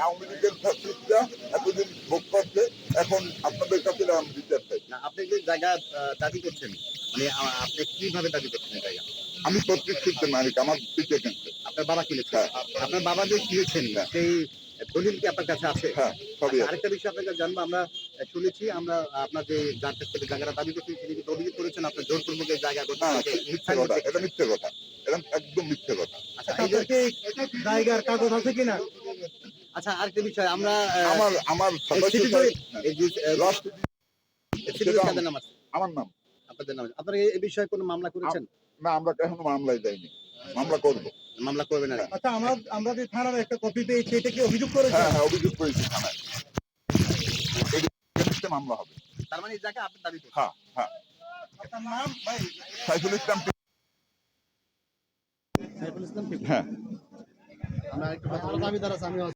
আওয়ামী লীগের ফ্যাসিস্টরা এতদিন ভোগ করছে এখন আপনাদের কাছে আমি বিচার চাই। আপনি যে জায়গা দাবি করছেন মানে আপনি কীভাবে দাবি করছেন জায়গা? আমি প্রত্যেক সূত্রে মালিক আমার পিছিয়ে কিনছে আপনার বাবা কিনেছেন? হ্যাঁ। আপনার বাবা যে কিনেছেন হ্যাঁ। সেই দলিল কি আপনার কাছে আছে? হ্যাঁ আছে। আরেকটা বিষয় আপনাকে জানব আমরা শুনেছি আমরা আপনার যে যার কাছ থেকে জায়গাটা দাবি করছি তিনি কিন্তু অভিযোগ করেছেন আপনার জোরপূর্বক এই জায়গা কথা এটা মিথ্যে কথা এটা একদম মিথ্যে কথা। আচ্ছা জায়গার কাগজ আছে কিনা? আচ্ছা আরেকটা বিষয় আমরা আমার আমার আমার নাম। আপনাদের নাম আপনারা এই- বিষয়ে কোনো মামলা করেছেন? না আমরা এখনও মামলায় যাইনি। মামলা করব। মামলা করবেন না আচ্ছা আমরা আমরা যে থানার একটা কপি পেয়েছি এটা কি অভিযোগ করেছে হ্যাঁ হ্যাঁ অভিযোগ করেছি থানায়। মামলা হবে। তার মানে এই জায়গা আপনার দাবি করছেন? হ্যাঁ হ্যাঁ। আপনার নাম? ভাই সাইফুল ইসলাম সাইফুল ইসলাম ঠিক। হ্যাঁ। আমরা একটু। দাবিদার আছে আমি